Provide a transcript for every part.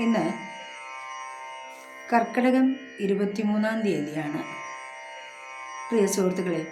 ഇന്ന് കർക്കിടകം ഇരുപത്തിമൂന്നാം തീയതിയാണ്. പ്രിയ സുഹൃത്തുക്കളെ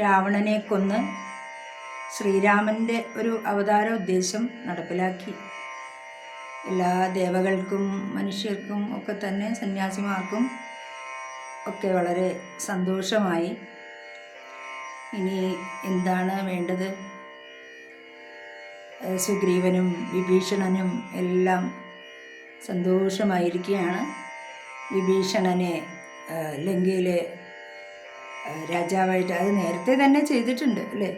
രാവണനെ കൊന്ന് ശ്രീരാമന്റെ ഒരു അവതാര ഉദ്ദേശം നടപ്പിലാക്കി. എല്ലാ ദേവകൾക്കും മനുഷ്യർക്കും ഒക്കെ തന്നെ സന്യാസിമാർക്കും ഒക്കെ വളരെ സന്തോഷമായി. ഇനി എന്താണ് വേണ്ടത്? സുഗ്രീവനും വിഭീഷണനും എല്ലാം സന്തോഷമായിരിക്കുകയാണ്. വിഭീഷണനെ ലങ്കയിലെ രാജാവായിട്ട് അത് നേരത്തെ തന്നെ ചെയ്തിട്ടുണ്ട് അല്ലേ?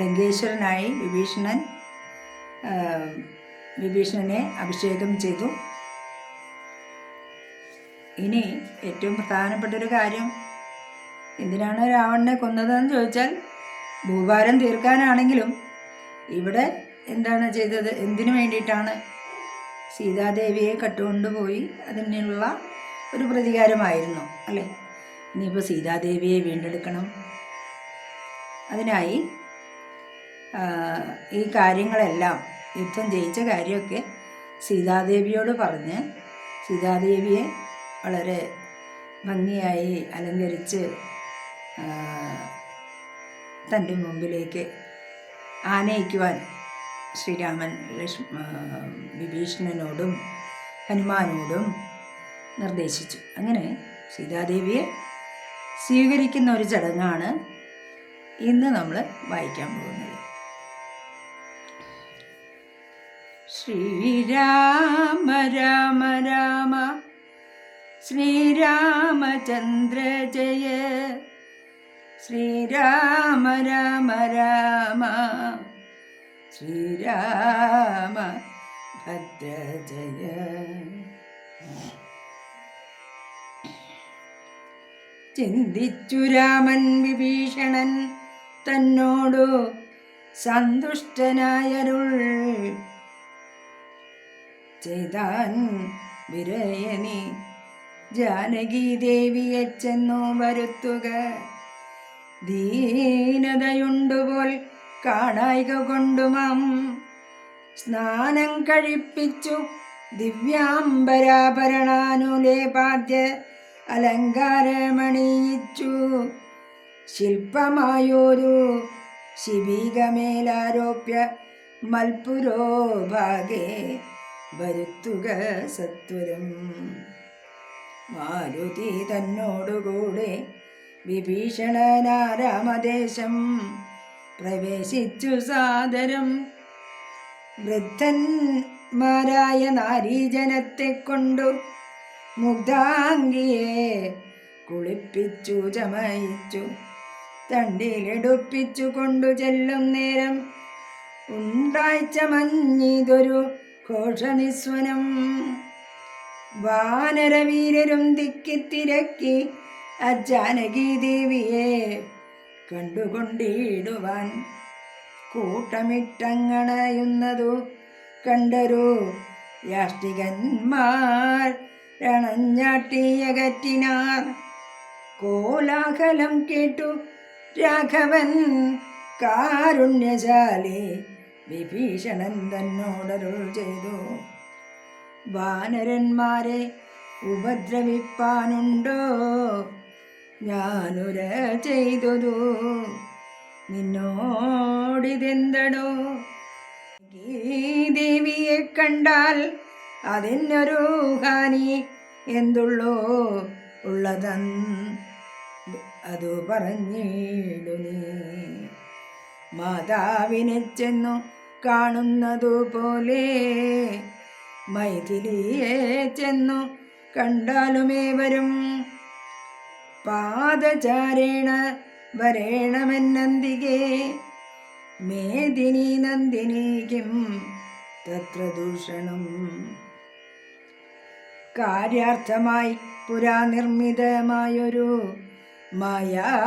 ലങ്കേശ്വരനായി വിഭീഷണൻ വിഭീഷണനെ അഭിഷേകം ചെയ്തു. ഇനി ഏറ്റവും പ്രധാനപ്പെട്ടൊരു കാര്യം എന്തിനാണ് രാവണനെ കൊന്നതെന്ന് ചോദിച്ചാൽ ഭൂഭാരം തീർക്കാനാണെങ്കിലും ഇവിടെ എന്താണ് ചെയ്തത്? എന്തിനു വേണ്ടിയിട്ടാണ് സീതാദേവിയെ കട്ടുകൊണ്ടുപോയി അതിനുള്ള ഒരു പ്രതികാരമായിരുന്നു അല്ലേ? ഇനിയിപ്പോൾ സീതാദേവിയെ വീണ്ടെടുക്കണം. അതിനായി ഈ കാര്യങ്ങളെല്ലാം യുദ്ധം ജയിച്ച കാര്യമൊക്കെ സീതാദേവിയോട് പറഞ്ഞ് സീതാദേവിയെ വളരെ ഭംഗിയായി അലങ്കരിച്ച് തന്റെ മുമ്പിലേക്ക് ആനയിക്കുവാൻ ശ്രീരാമൻ വിഭീഷണനോടും ഹനുമാനോടും നിർദ്ദേശിച്ചു. അങ്ങനെ സീതാദേവിയെ സ്വീകരിക്കുന്ന ഒരു ചടങ്ങാണ് ഇന്ന് നമ്മൾ വായിക്കാൻ പോകുന്നത്. ശ്രീരാമ രാമ രാമ ശ്രീരാമചന്ദ്ര ജയ. ശ്രീരാമ രാമ രാമ. ശ്രീരാമ ഭദ്രജയ ചിന്തിച്ചു രാമൻ വിഭീഷണൻ തന്നോടു സന്തുഷ്ടനായരുൾ. ചെയ്താൻ വിരയനി ജാനകി ദേവിയെ ചെന്നു വരുത്തുക. ദീനതയുണ്ടുപോൽ കാണായിക കൊണ്ടുമാം. സ്നാനം കഴിപ്പിച്ചു ദിവ്യാംബരാഭരണാനുലേപാദ്യ അലങ്കാരമണിയിച്ചു. ശില്പമായൊരു ശിബീകമേലാരോപ്യ മൽപുരോഭാഗേ വരുത്തുക സത്വരം. മാരുതി തന്നോടുകൂടെ വിഭീഷണനാരാമദേശം പ്രവേശിച്ചു സാദരം. വൃദ്ധന്മാരായ നാരീജനത്തെ കൊണ്ടു മുഗ്ധാംഗിയെ കുളിപ്പിച്ചു ചമയിച്ചു. തണ്ടിലെടുപ്പിച്ചു കൊണ്ടു ചെല്ലും നേരം ഉണ്ടാഴ്ച മഞ്ഞിതൊരു ഘോഷനിസ്വനം. വാനരവീരരും തിക്കിത്തിരക്കി അജാനകി ദേവിയെ കണ്ടുകൊണ്ടിടുവാൻ കൂട്ടമിട്ടങ്ങണയുന്നതു കണ്ടൊരു യാഷ്ടികന്മാർ രണഞ്ഞാട്ടിയകറ്റിനാർ. കോലാഹലം കേട്ടു രാഘവൻ കാരുണ്യശാലി വിഭീഷണൻ തന്നോടരുൾ ചെയ്തു. വാനരന്മാരെ ഉപദ്രവിപ്പാനുണ്ടോ? ഞാനുര ചെയ്തതു നിന്നോടിതെന്തടോ? ഈ ദേവിയെ കണ്ടാൽ അതിനൊരു ഹാനി എന്തുള്ളോ ഉള്ളതൻ അതു പറഞ്ഞിടു നീ. മാതാവിനെ ചെന്നു കാണുന്നതു പോലെ മൈഥിലിയെ ചെന്നു കണ്ടാലുമേവരും പാദചാരേണ വരേണമെന്നന്തികേ? മേദിനി നന്ദിനി കിം തത്ര ദൂഷണം? കാര്യാർത്ഥമായി പുരാ നിർമ്മിതമായൊരു മായാ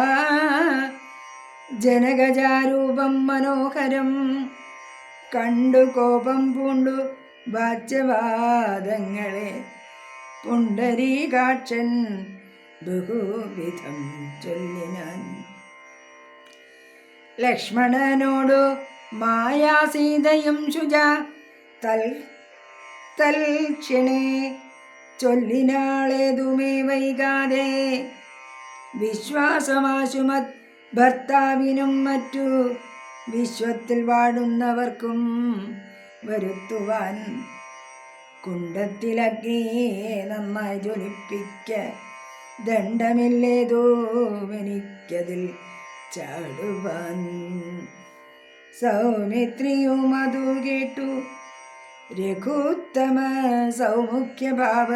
ജനകജാരൂപം മനോഹരം. കണ്ടു കോപം പൂണ്ടു വാച്യവാദങ്ങളെ. പുണ്ടരീകാക്ഷൻ ബഹുവിധം ചൊല്ലിനാൻ. ലക്ഷ്മണനോടു മായാസീതയും ശുജ തൽ തൽക്ഷിണേ ചൊല്ലിനാളേതുമേ വൈകാതെ. വിശ്വാസമാശുമത് ഭർത്താവിനും മറ്റു വിശ്വത്തിൽ വാടുന്നവർക്കും വരുത്തുവാൻ കുണ്ടത്തിലഗ്നിയെ നന്നായി ജ്വലിപ്പിക്ക. ദണ്ഡമില്ലേതോ എനിക്കതിൽ ചാടുവാൻ? സൗമിത്രിയും അതു കേട്ടു. രഘുത്തമ സൗമുഖ്യഭാവ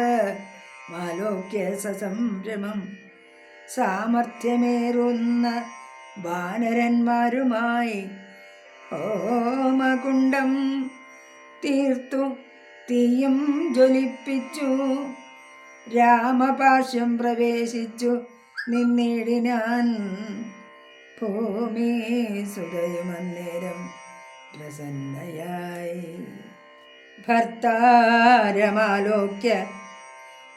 മാലോക്യ സസംരമം. സാമർഥ്യമേറുന്ന വാനരന്മാരുമായി ഓമകുണ്ടം തീർത്തു. തീയും ജ്വലിപ്പിച്ചു. രാമപാർശ്വം പ്രവേശിച്ചു. നിന്നിടിനാൻ ഭൂമി സുതയുമന്നേരം പ്രസന്നയായി. ഭർത്താരമാലോക്യ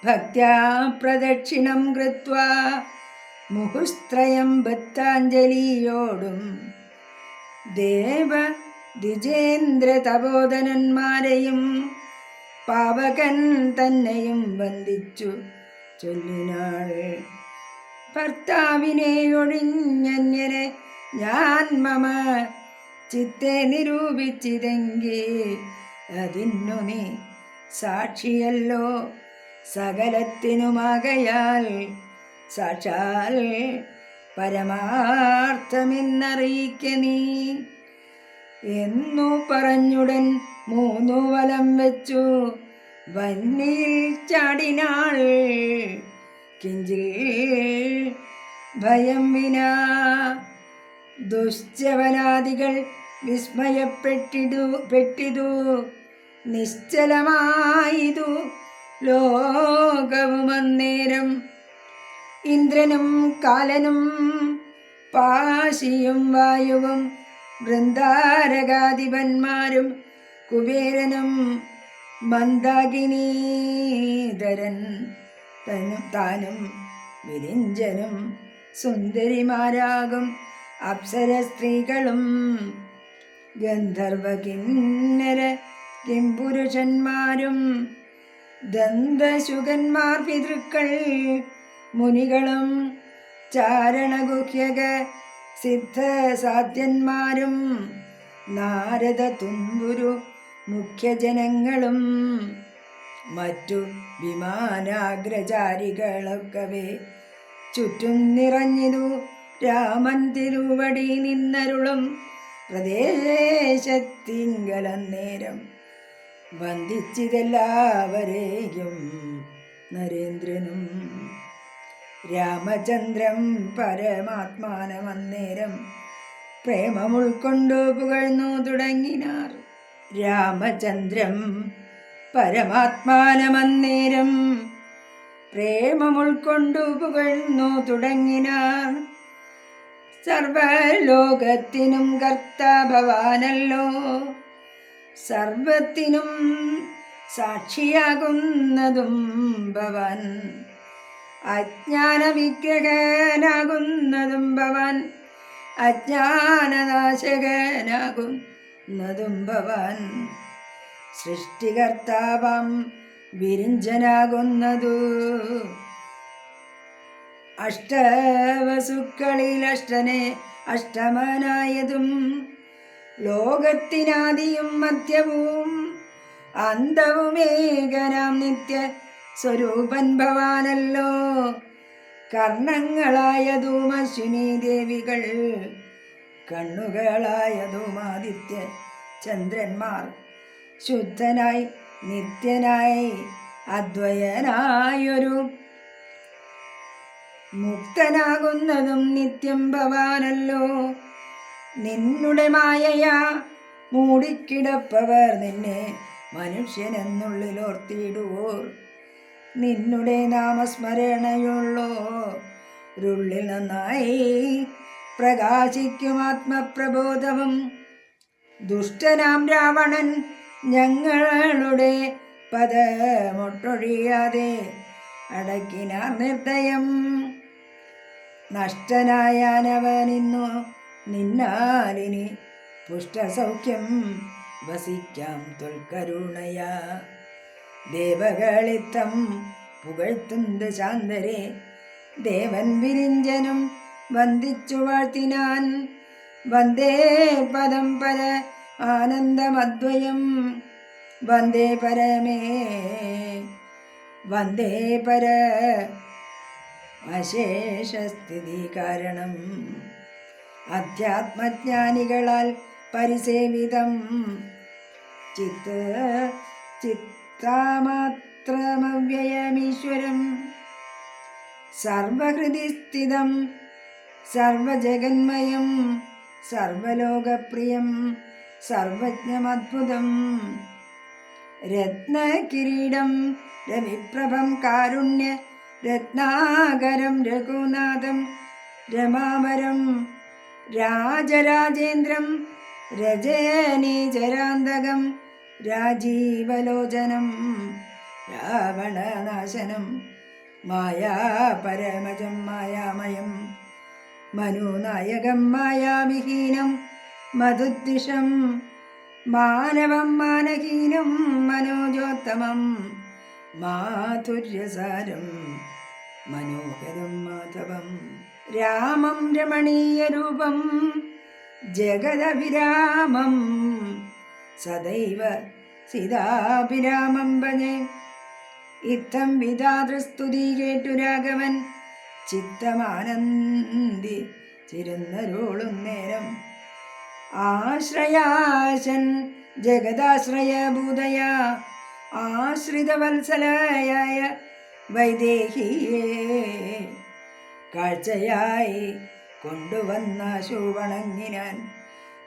ഭക്യാ പ്രദക്ഷിണം കൃത്വാ. മുഹുസ്ത്രയം ഭക്താഞ്ജലിയോടും ദേവ ദ്വിജേന്ദ്ര തപോധനന്മാരെയും പാവകൻ തന്നെയും വന്ദിച്ചു ചൊല്ലിനാൾ. ഭർത്താവിനെ ഒഴിഞ്ഞന്യനെ ഞാൻ മമ ചിത്തെ നിരൂപിച്ചിതെങ്കിൽ അതിന്നു നീ സാക്ഷിയല്ലോ സകലത്തിനുമാകയാൽ. സാക്ഷാൽ പരമാർത്ഥമെന്നറിയിക്ക നീ എന്നു പറഞ്ഞുടൻ മൂന്നു വലം വെച്ചു. വന്നിയിൽ ചാടിനാൾ കിഞ്ചിൽ ഭയം വിനാ. ദുശ്ചവനാദികൾ വിസ്മയപ്പെട്ടിടു പെട്ടിതു. നിശ്ചലമായിതു ലോകവുമന്നേരം ഇന്ദ്രനും കാലനും പാശിയും വായുവും വൃന്ദാരകാധിപന്മാരും കുബേരനും മന്ദാകിനീധരൻ തനും താനും വിരിഞ്ചനും സുന്ദരിമാരാകും അപ്സര സ്ത്രീകളും ഗന്ധർവ കിന്നര കിംപുരുഷന്മാരും ദന്തശുഖന്മാർ പിതൃക്കൾ മുനികളും ചാരണഗുഹ്യക സിദ്ധസാധ്യന്മാരും നാരദ തുമ്പുരു മുഖ്യജനങ്ങളും മറ്റു വിമാനാഗ്രചാരികളൊക്കവേ. ചുറ്റും നിറഞ്ഞിതു രാമൻ തിരുവടി നിന്നരുളും പ്രദേശത്തിങ്കലന്നേരം വന്ദിച്ചിതെല്ലാവരെയും നരേന്ദ്രനും രാമചന്ദ്രം പരമാത്മാനമന്നേരം പ്രേമം ഉൾക്കൊണ്ടു പുകഴ്ന്നു തുടങ്ങിനാർ. രാമചന്ദ്രം പരമാത്മാനമന്നേരം പ്രേമമുൾക്കൊണ്ടു പുകഴ്ന്നു തുടങ്ങിനാർ. സർവലോകത്തിനും കർത്ത ഭവാനല്ലോ സർവത്തിനും സാക്ഷിയാകുന്നതും ഭവൻ. അജ്ഞാന വിഗ്രഹനാകുന്നതും ഭവാൻ അജ്ഞാനനാശകനാകുന്നതും ഭവൻ സൃഷ്ടികർത്താവം വിരിഞ്ചനാകുന്നതു അഷ്ടവസുക്കളിൽ അഷ്ടനെ അഷ്ടമനായതും ലോകത്തിനാദിയും മധ്യവും അന്തവുമേകനാം നിത്യ സ്വരൂപൻ ഭവാനല്ലോ. കർണങ്ങളായതും അശ്വിനി ദേവികൾ കണ്ണുകളായതും ആദിത്യ ചന്ദ്രന്മാർ ശുദ്ധനായി നിത്യനായി അദ്വയനായൊരു മുക്തനാകുന്നതും നിത്യം ഭവാനല്ലോ. നിന്നുടെ മായയാ മൂടിക്കിടപ്പവർ നിന്നെ മനുഷ്യനെന്നുള്ളിലോർത്തിയിടുവോർ. നിന്നുടെ നാമസ്മരണയുള്ളോ ഉള്ളിൽ നന്നായി പ്രകാശിക്കും ആത്മപ്രബോധവും ദുഷ്ടനാം രാവണൻ ഞങ്ങളുടെ പദമൊട്ടൊഴിയാതെ അടക്കിനാർ നിർദ്ദയം. നഷ്ടനായാനവനിന്നു നിന്നാലിനി പുഷ്ടസൗഖ്യം വസിക്കാം തൊൽക്കരുണയ ദേവകളിത്തം പുകഴ്ത്തുന്ത ശാന്തരെ ദേവൻ വിരിഞ്ചനും വന്ദിച്ചു വാഴ്ത്തിനാൻ. വന്ദേ പദം പര ആനന്ദമദ്വയം. വന്ദേ പരമേ. വന്ദേ പര അശേഷസ്ഥിതി കാരണം. അധ്യാത്മജ്ഞാനികളാൽ പരിസേവിതം. ചിത്ത് ചിത്താമാത്രമവ്യയമീശ്വരം. സർവഹൃതി സ്ഥിതം സർവജഗന്മയം സർവലോകപ്രിയം സർവജ്ഞമത്ഭുതം രത്നകിരീടം രവിപ്രഭം കാരുണ്യ രത്നാകരം രഘുനാഥം രമാവരം രാജരാജേന്ദ്രം രജനീചരാന്തകം രാജീവലോചനം രാവണനാശനം മായാപരമജം മായാമയം. മനുനായകം മായാവിഹീനം മധുദ്വിഷം മാനവം മാനഹീനം മനോജോത്തമം മാധുര്യസാരം മനോഹരം മാധവം രാമം രമണീയരൂപം ജഗദഭിരാമം സദൈവ സീതാഭിരാമം ഭജേ. ഇത്തം വിധാതൃസ്തുതി കേട്ടു രാഘവൻ. ചിത്തമാനന്ദി ചിരുന്നരുളും നേരം. ആശ്രയാശൻ ജഗദാശ്രയഭൂതയ ആശ്രിതവത്സലയായ വൈദേഹിയെ. കാഴ്ചയായി കൊണ്ടുവന്ന ശോവണങ്ങിനാൻ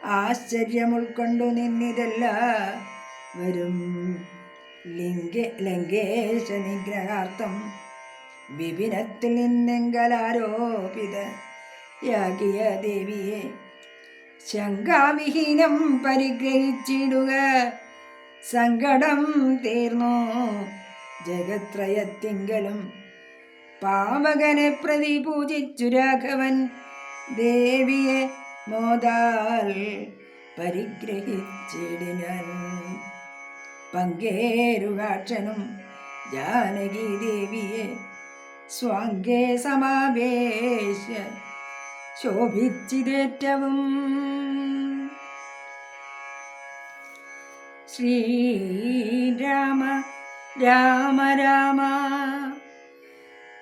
ആശ്ചര്യം ഉൾക്കൊണ്ടു നിന്നിതല്ല. വരും ലിംഗ ലങ്കേശ നിഗ്രഹാർത്ഥം വിപിനത്തിൽ നിന്നെങ്കലാരോപിത യാകിയ ദേവിയെ ശങ്കാവിഹീനം പരിഗ്രഹിച്ചിടുക. സങ്കടം തീർന്നു. ജഗത്രയത്തിങ്കലും പാവകനെ പ്രതി പൂജിച്ചു രാഘവൻ. ദേവിയെ മോദാൽ പരിഗ്രഹിച്ചിടിനാൻ. പങ്കേരുകാക്ഷനും ജാനകി ദേവിയെ സ്വാങ്കേ സമാവേശ ശോഭിച്ചിതേറ്റവും. ശ്രീരാമ രാമ രാമ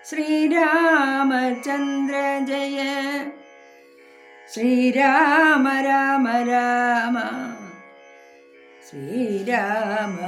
ശ്രീരാമചന്ദ്ര ജയ ശ്രീരാമ രാമ രാമ ശ്രീരാമ